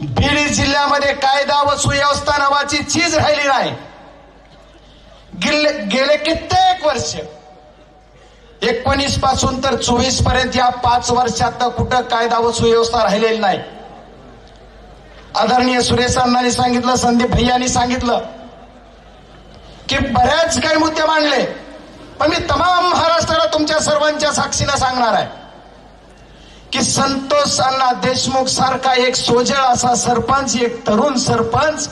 बीड जिल्ह्यामध्ये कायदा व सुव्यवस्था नावाची चीज राहिली नाही. गेले गेले कित्येक वर्ष. एकोणीसपासून तर चोवीसपर्यंत या पाच वर्षात कुठं कायदा व सुव्यवस्था राहिलेली नाही. आदरणीय सुरेश अण्णांनी सांगितलं संदीप भैयानी सांगितलं की बऱ्याच काही मुद्दे मांडले पण मी तमाम महाराष्ट्राला तुमच्या सर्वांच्या साक्षीनं सांगणार आहे. की संतोष अण्णा देशमुख सारखा एक सोजळ असा सरपंच एक तरुण सरपंच.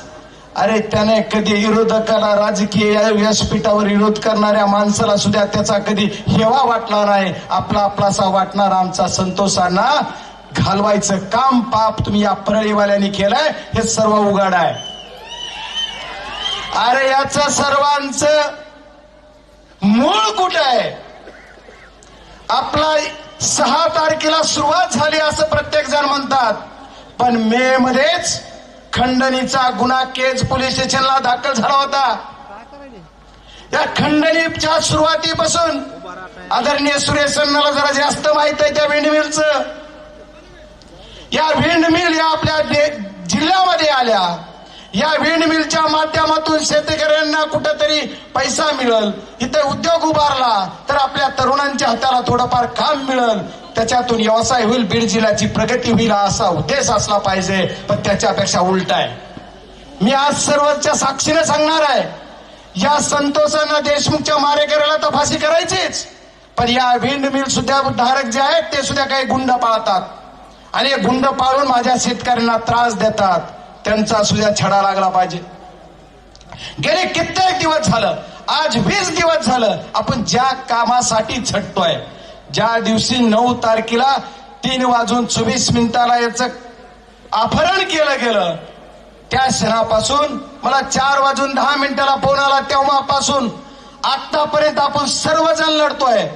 अरे त्याने कधी विरोधकाला राजकीय व्यासपीठावर विरोध करणाऱ्या माणसाला सुद्धा त्याचा कधी हेवा वाटला नाही. आपला आपलासा वाटणार आमचा संतोषांना घालवायचं काम पाप तुम्ही या परळीवाल्यांनी केलंय हे सर्व उघड आहे. अरे याचं सर्वांचं मूळ कुठं आहे? आपला सहा तारखेला सुरुवात झाली असं प्रत्येक जण म्हणतात. पण मे मध्येच खंडणीचा गुन्हा केज पोलीस स्टेशनला दाखल झाला होता. या खंडणीच्या सुरुवातीपासून आदरणीय सुरेश जरा जास्त माहीत आहे त्या विंडमिलचं या विंडमिल या आपल्या जिल्ह्यामध्ये आल्या. या विंडमिलच्या माध्यमातून शेतकऱ्यांना कुठंतरी पैसा मिळल इथे उद्योग उभारला तर आपल्या तरुणांच्या हाताला थोडंफार काम मिळल. त्याच्यातून व्यवसाय होईल बीड जिल्ह्याची प्रगती होईल असा उद्देश असला पाहिजे पण त्याच्यापेक्षा उलट आहे. मी आज सर्वच्या साक्षीने सांगणार आहे या संतोषांना देशमुखच्या मारेकऱ्याला तर फाशी करायचीच पण या विंड मिल सुद्धा धारक जे आहेत ते सुद्धा काही गुंड पाळतात. आणि हे गुंड पाळून माझ्या शेतकऱ्यांना त्रास देतात. त्यांचा सुद्धा छडा लागला पाहिजे. गेले कित्येक दिवस झालं आज वीस दिवस झालं आपण ज्या कामासाठी झटतोय ज्या दिवशी नऊ तारखेला तीन वाजून चोवीस मिनिटाला याचं अपहरण केलं गेलं त्या क्षणापासून मला चार वाजून दहा मिनिटाला फोन आला तेव्हापासून आतापर्यंत आपण सर्वजण लढतोय.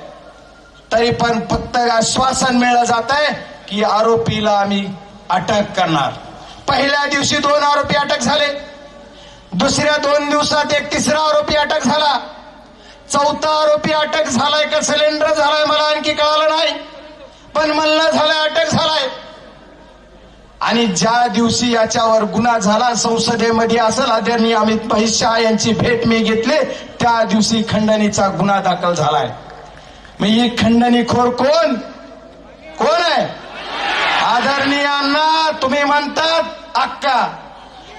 तरी पण फक्त आश्वासन मिळलं जात आहे की आरोपीला आम्ही अटक करणार. पहिल्या दिवशी दोन आरोपी अटक झाले. दुसऱ्या दोन दिवसात एक तिसरा आरोपी अटक झाला. चौथा आरोपी अटक झालाय का? सिलेंडर झालाय मला आणखी कळालं नाही. पण मल्ला झालाय अटक झालाय. आणि ज्या दिवशी याच्यावर गुन्हा झाला संसदेमध्ये असेल आदरणीय अमित भाई शहा यांची भेट मी घेतली त्या दिवशी खंडणीचा गुन्हा दाखल झालाय. मी ही खंडणीखोर कोण? कोण आहे? आदरणीयांना तुम्ही म्हणतात अक्का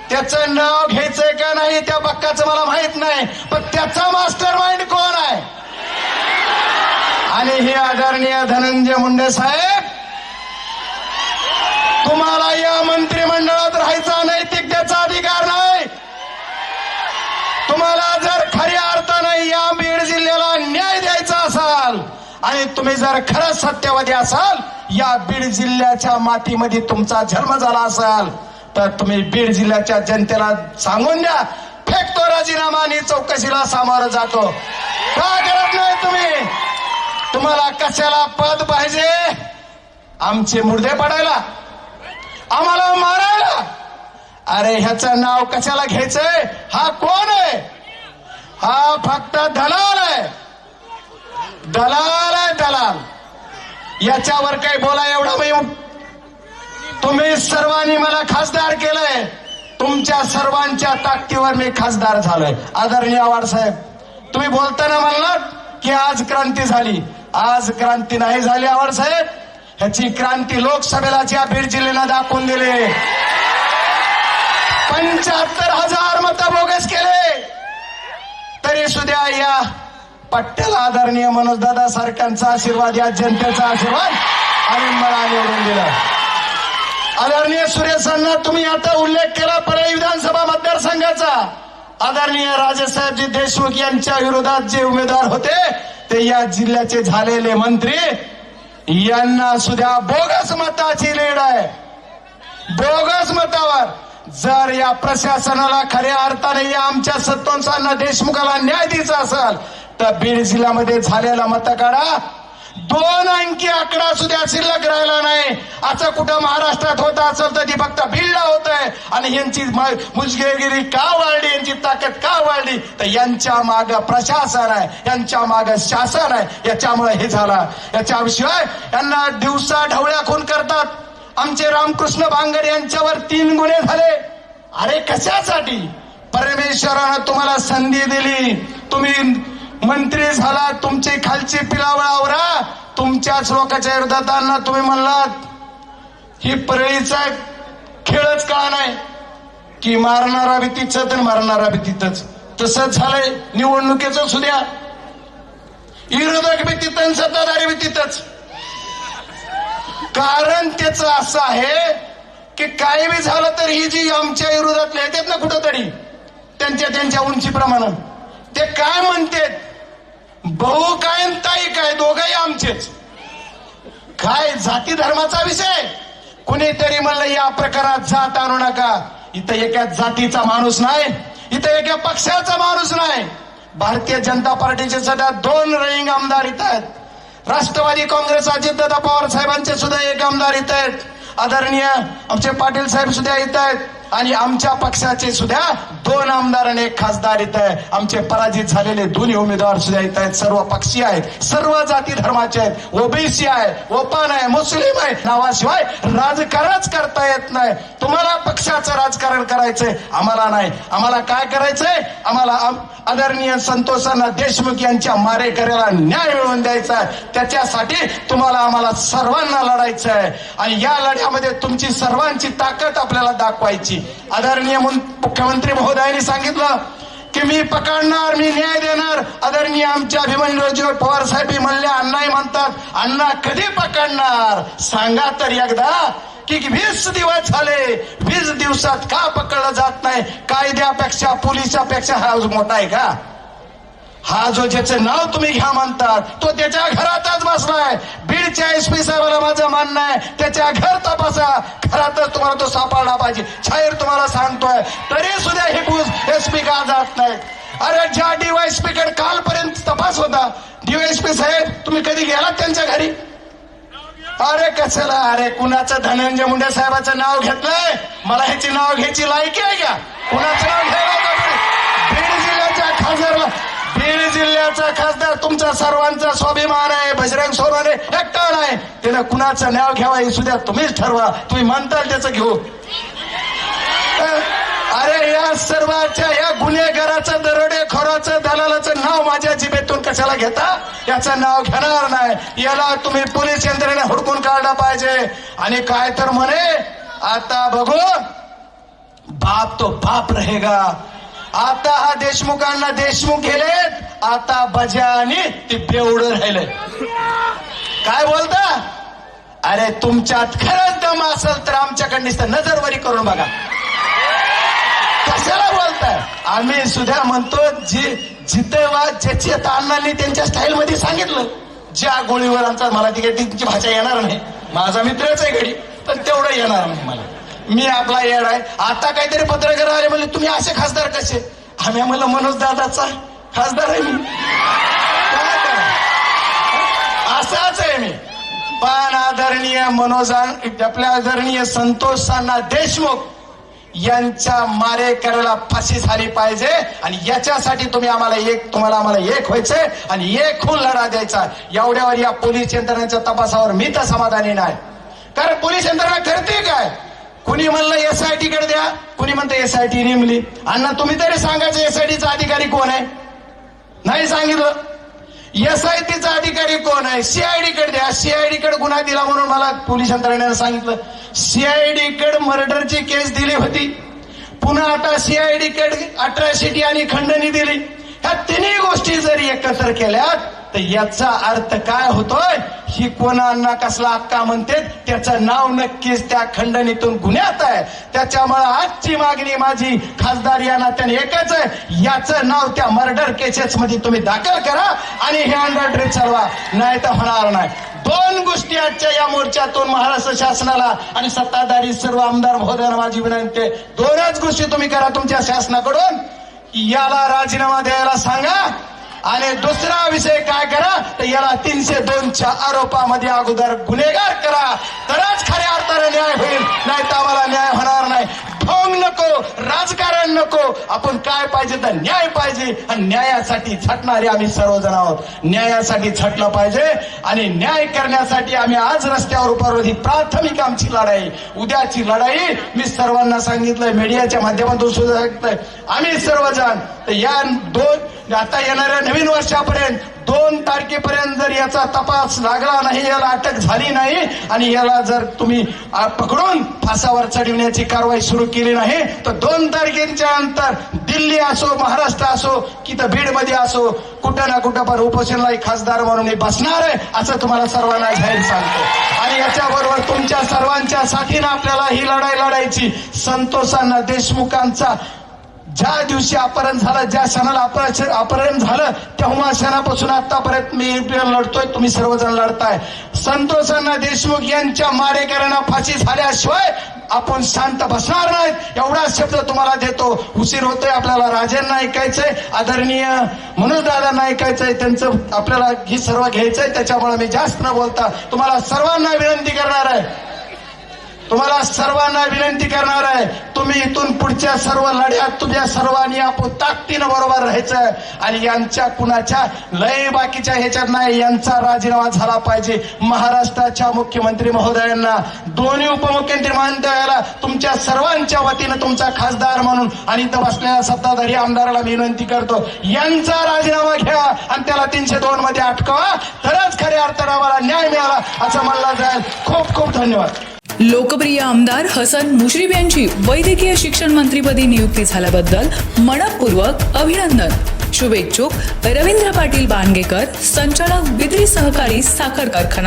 त्याचं नाव घ्यायचंय का नाही त्या बक्काचं मला माहीत नाही पण त्याचा मास्टर माइंड कोण आहे? आणि हे आदरणीय धनंजय मुंडे साहेब तुम्हाला या मंत्रिमंडळात राहायचा नैतिकतेचा अधिकार नाही. तुम्हाला जर खऱ्या अर्थाने या बीड जिल्ह्याला न्याय द्यायचा असाल आणि तुम्ही जर खरंच सत्यवादी असाल या बीड जिल्ह्याच्या मातीमध्ये तुमचा जन्म झाला असाल तर तुम्ही बीड जिल्ह्याच्या जनतेला सांगून द्या. फेकतो राजीनामा आणि चौकशीला सामोरं जातो. का करत नाही तुम्ही? तुम्हाला कशाला पद पाहिजे? आमचे मुर्दे पडायला. आम्हाला मारायला. अरे ह्याचं नाव कशाला घ्यायचंय? हा कोण आहे? हा फक्त दलाल आहे. दलाल आहे दलाल. याच्यावर काही बोला एवढा मी. तुम्ही सर्वांनी मला खासदार केलंय. तुमच्या सर्वांच्या ताकदीवर मी खासदार झालोय. आदरणीय आवाड साहेब तुम्ही बोलताना म्हणलात की आज क्रांती झाली. आज क्रांती नाही झाली आवाड साहेब. ह्याची क्रांती लोकसभेला ज्या बीड जिल्ह्याला दाखवून दिले. पंच्याहत्तर हजार मत बोगस केले. तरी सुद्धा या पट्ट्याला आदरणीय मनोजदादा सारख्यांचा आशीर्वाद या जनतेचा आशीर्वाद आणि मला निवडून दिला. आदरणीय सुरेशांना तुम्ही आता उल्लेख केला परळी विधानसभा मतदारसंघाचा. आदरणीय राजेसाहेबजी देशमुख यांच्या विरोधात जे उमेदवार होते ते या जिल्ह्याचे झालेले मंत्री. यांना सुद्धा बोगस मताची लीड आहे. बोगस मतावर. जर या प्रशासनाला खऱ्या अर्थाने या आमच्या सत्वंसांना देशमुखाला न्याय द्यायचा असेल तर बीड जिल्ह्यामध्ये झालेला मतकाढा दोन अंकी आकडा सुद्धा शिल्लक राहिला नाही. असं कुठं महाराष्ट्रात होत असेल तर ती फक्त बीडला होत आहे आणि यांची म- मुजगेगिरी का वाढली? यांची ताकद का वाढली? तर यांच्या माग प्रशासन आहे. यांच्या माग शासन आहे. याच्यामुळे हे झालं. याच्याशिवाय यांना दिवसा ढवळ्या खून करतात. आमचे रामकृष्ण भांगड यांच्यावर तीन गुन्हे झाले. अरे कशासाठी? परमेश्वरानं तुम्हाला संधी दिली. तुम्ही मंत्री झाला तुमची खालची पिलावळ आवरा तुमच्याच लोकांच्या विरोधातांना तुम्ही म्हणलात ही परळीचा खेळच का नाही? की मारणारा बी तर मारणारा बी तिथंच तसंच झालंय निवडणुकीचं सुद्या विरोधक बी तिथं सत्ताधारी बी तिथंच कारण त्याच असं आहे की काही बी झालं तर ही जी आमच्या विरोधातले येतात ना कुठंतरी त्यांच्या त्यांच्या उंचीप्रमाणे ते काय म्हणतात? भाऊ काय ताई काय दोघंही आमचेच. काय जाती धर्माचा विषय? कुणीतरी म्हणलं या प्रकारात जात आणू नका. इथं एका जातीचा माणूस नाही इथं एका पक्षाचा माणूस नाही. भारतीय जनता पार्टीचे सध्या दोन रईंग आमदार इथं आहेत. राष्ट्रवादी काँग्रेस अजितदादा पवार साहेबांचे सुद्धा एक आमदार इथं आहेत. आदरणीय आमचे पाटील साहेब सुद्धा इथं आहेत. आणि आमच्या पक्षाचे सुद्धा दोन आमदार आणि एक खासदार इथं आहे. आमचे पराजित झालेले दोन्ही उमेदवार सुद्धा इथं आहेत. सर्व पक्षी आहेत. सर्व जाती धर्माचे आहेत. ओबीसी आहे ओपन आहे मुस्लिम आहे. नावाशिवाय राजकारणच करता येत नाही. तुम्हाला पक्षाचं राजकारण करायचंय आम्हाला नाही. आम्हाला काय करायचंय? आम्हाला आम- आदरणीय संतोषांना देशमुख यांच्या मारेकऱ्याला न्याय मिळवून द्यायचा आहे. त्याच्यासाठी तुम्हाला आम्हाला सर्वांना लढायचं आहे आणि या लढ्यामध्ये तुमची सर्वांची ताकद आपल्याला दाखवायची. आदरणीय मुख्यमंत्री महोदयांनी सांगितलं की मी पकडणार मी न्याय देणार. आदरणीय आमच्या अभिमन्यूरावजी पवार साहेब म्हणले अण्णाही म्हणतात अण्णा कधी पकडणार? सांगा तर एकदा की वीस दिवस झाले वीस दिवसात का पकडलं जात नाही? कायद्यापेक्षा पोलिसापेक्षा हा मोठा आहे का? हा जो ज्याचं नाव तुम्ही घ्या म्हणतात तो त्याच्या घरातच बसलाय. बीडच्या एस पी साहेबाला माझं म्हणणं आहे त्याच्या घर तपासा. घरातच तुम्हाला तो सापडला पाहिजे. शाहीर तुम्हाला सांगतोय तरी सुद्धा हे एस पी का जात नाही अरे ज्या डीवायसपी कडे कालपर्यंत तपास होता डीवायसपी साहेब तुम्ही कधी गेलात त्यांच्या घरी? अरे कशाला? अरे कुणाचं धनंजय मुंडे साहेबाचं नाव घेतलंय? मला ह्याची नाव घ्यायची लायकी आहे का? कुणाचं नाव घ्यायला का बरं? बीड जिल्ह्याच्या खासदारला बीड खासदार तुमचा सर्वांचा स्वाभिमान आहे बजरंग सोमाने एकटाण आहे त्यानं कुणाचं नाव घ्यावा हे सुद्धा तुम्हीच ठरवा. तुम्ही म्हणताल त्याचं घेऊ. अरे या सर्वाच्या या गुन्हेगाराचं दरोडेखोराचं दलालाचं नाव माझ्या जिबेतून कशाला घेता? याचं नाव घेणार नाही. याला तुम्ही पोलीस यंत्रणेने हुडकून काढला पाहिजे. आणि काय तर म्हणे आता बघू बाप तो बाप रहेगा. आता हा देशमुखांना देशमुख गेलेत. आता बजा आणि ते बेवड राहिले काय बोलता? अरे तुमच्यात खरंच दम असेल तर आमच्याकडे नुसतं नजरवरी करून बघा. कशाला बोलताय आम्ही सुद्धा म्हणतो जी जिथे वा ज्याची अण्णांनी त्यांच्या स्टाईल मध्ये सांगितलं ज्या गोळीवर आमचा मला तिकडे तुमची भाषा येणार नाही. माझा मित्रच आहे घडी पण तेवढं येणार नाही मला. मी आपला येड आहे. आता काहीतरी पत्रकार आले म्हणले तुम्ही असे खासदार कसे? आम्ही आम्हाला मनोज दादाचा खासदार आहे मी. काय करा? असाच आहे मी. पण आदरणीय मनोजान आपल्या आदरणीय संतोषांना देशमुख यांच्या मारेकऱ्याला फाशी झाली पाहिजे आणि याच्यासाठी तुम्ही आम्हाला एक तुम्हाला आम्हाला एक व्हायचंय आणि एक खून लढा द्यायचा. एवढ्यावर या पोलीस यंत्रणेच्या तपासावर मी तर समाधानी नाही. कारण पोलीस यंत्रणा करते काय? कुणी म्हणलं एसआयटी कडे द्या कुणी म्हणतं एसआयटी नेमली. अण्णा तुम्ही तरी सांगायचं एसआयटीचा अधिकारी कोण आहे? नाही सांगितलं. एसआयटीचा अधिकारी कोण आहे? सीआयडी कडे द्या. सीआयडी कडे गुन्हा दिला म्हणून मला पोलीस यंत्रणेनं सांगितलं. सीआयडी कडे मर्डरची केस दिली होती. पुन्हा आता सीआयडी कडे अट्रॅसिटी आणि खंडणी दिली. ह्या तिन्ही गोष्टी जरी एकत्र केल्यात तर याचा अर्थ काय होतोय? ही कोणांना कसला हक्का म्हणते? त्याचं नाव नक्कीच त्या खंडणीतून गुन्ह्यात आहे. त्याच्यामुळे आजची मागणी माझी खासदार या नात्याने एकच आहे. याचं नाव त्या मर्डर केसेस मध्ये तुम्ही दाखल करा आणि हे अंडर चालवा नाही तर होणार नाही. दोन गोष्टी आजच्या या मोर्चातून महाराष्ट्र शासनाला आणि सत्ताधारी सर्व आमदार महोदयांना माझी विनंती आहे. दोनच गोष्टी तुम्ही करा तुमच्या शासनाकडून. याला राजीनामा द्यायला सांगा. आणि दुसरा विषय काय करा तर याला तीनशे दोनच्या आरोपामध्ये अगोदर गुन्हेगार करा. तरच खऱ्या अर्थाने न्याय होईल नाही तर आम्हाला न्याय होणार नाही. ढोंग नको राजकारण नको. आपण काय पाहिजे तर न्याय पाहिजे. आणि न्यायासाठी झटणारे आम्ही सर्वजण आहोत. न्यायासाठी झटलं पाहिजे आणि न्याय करण्यासाठी आम्ही आज रस्त्यावर उभारलो. ही प्राथमिक आमची लढाई. उद्याची लढाई मी सर्वांना सांगितलंय. मीडियाच्या माध्यमातून सुद्धा सांगतोय आम्ही सर्वजण तर या दोन आता येणाऱ्या नवीन वर्षापर्यंत दोन तारखेपर्यंत जर याचा तपास लागला नाही याला अटक झाली नाही आणि याला जर तुम्ही पकडून फासावर चढविण्याची कारवाई सुरू केली नाही तर दोन तारखेच्या नंतर दिल्ली असो महाराष्ट्र असो की तर बीडमध्ये असो कुठं ना कुठं पण उपोषणला खासदार म्हणून बसणार आहे असं तुम्हाला सर्वांना जाहीर सांगतो. आणि याच्याबरोबर तुमच्या सर्वांच्या साथीनं आपल्याला ही लढाई लढायची संतोषांना देशमुखांचा ज्या दिवशी अपहरण झालं ज्या क्षणाला अपहरण अपहरण झालं तेव्हा क्षणापासून आतापर्यंत मी लढतोय तुम्ही सर्वजण लढताय. संतोषांना देशमुख यांच्या मारेकऱ्यांना फाशी झाल्याशिवाय आपण शांत बसणार नाहीत. एवढा शब्द तुम्हाला देतो. उशीर होतोय आपल्याला राजांना ऐकायचंय आदरणीय मनोज दादांना ऐकायचंय त्यांचं आपल्याला ही सर्व घ्यायचंय त्याच्यामुळे मी जास्त न बोलता तुम्हाला सर्वांना विनंती करणार आहे. तुम्हाला सर्वांना विनंती करणार आहे तुम्ही इथून पुढच्या सर्व लढ्यात तुझ्या सर्वांनी आपण ताकदीनं बरोबर राहायचं आणि यांच्या कुणाच्या लय बाकीच्या ह्याच्यात नाही यांचा राजीनामा झाला पाहिजे. महाराष्ट्राच्या मुख्यमंत्री महोदयांना दोन्ही उपमुख्यमंत्री महोदयाला तुमच्या सर्वांच्या वतीनं तुमचा खासदार म्हणून आणि इथं बसलेल्या सत्ताधारी आमदाराला विनंती करतो यांचा राजीनामा घ्या आणि त्याला तीनशे दोन मध्ये अटकवा. तरच खऱ्या अर्थानं आम्हाला न्याय मिळाला असं म्हणलं जाईल. खूप खूप धन्यवाद. लोकप्रिय आमदार हसन मुश्रीफ यांची वैद्यकीय शिक्षण मंत्रीपदी नियुक्ती झाल्याबद्दल मनपूर्वक अभिनंदन. शुभेच्छुक रवींद्र पाटील बानगेकर संचालक बिद्री सहकारी साखर कारखाना.